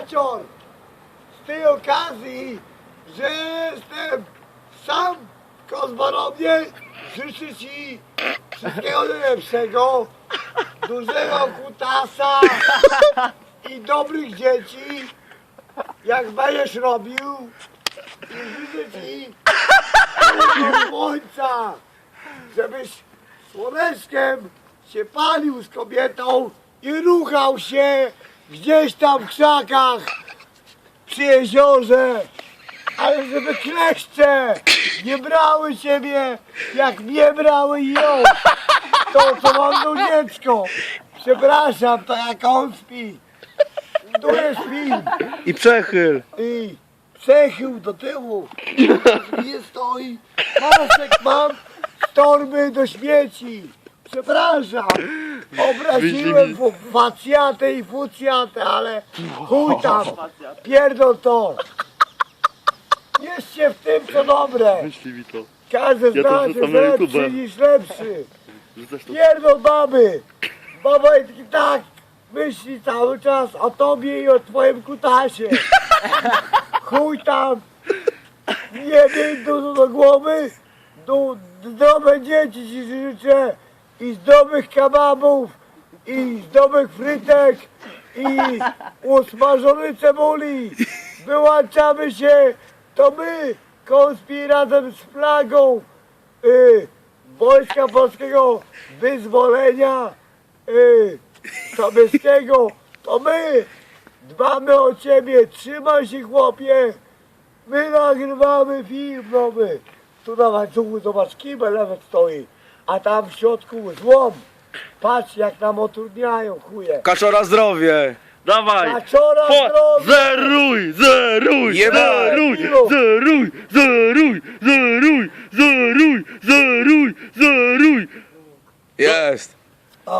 Kacior, z tej okazji, że jestem sam w Kozborobie, życzę Ci wszystkiego najlepszego, dużego kutasa i dobrych dzieci, jak będziesz robił. I życzę Ci słońca, żebyś słoneczkiem się palił z kobietą i ruchał się gdzieś tam w krzakach przy jeziorze, ale żeby kleszcze nie brały ciebie jak mnie brały ją. To co mam tu dziecko. Przepraszam, to jak on śpi. Tu jest film I przechyl. i przechył do tyłu. Nie stoi. Masek mam z torby do śmieci. Przepraszam. Obraziłem fu- facjatę i fucjatę, ale chuj tam. Pierdol to. Jeszcze w tym co dobre. Myśli mi to. Każdy z Ja to nas jest wrzucam na lepszy niż lepszy. Rzucasz to Pierdol baby! Baba i tak myśli cały czas o tobie i o twoim kutasie. Chuj tam! Nie miej dużo do głowy. Du, zdrowe dzieci ci życzę i zdrowych kebabów i zdrowych frytek i usmażonej cebuli. Wyłączamy się, to my, konspir razem z flagą y, Wojska Polskiego Wyzwolenia y, Sobieskiego, to my dbamy o ciebie, trzymaj się chłopie, my nagrywamy film nowy. Tu na łańcuchu zobacz kibel nawet stoi, a tam w środku złom. Patrz jak nam utrudniają chuje. Kaczora zdrowie. Dawaj. Kaczora Po, zdrowie! zeruj, zeruj, Jebać. zeruj, zeruj, zeruj, zeruj, zeruj, zeruj, zeruj. Jest.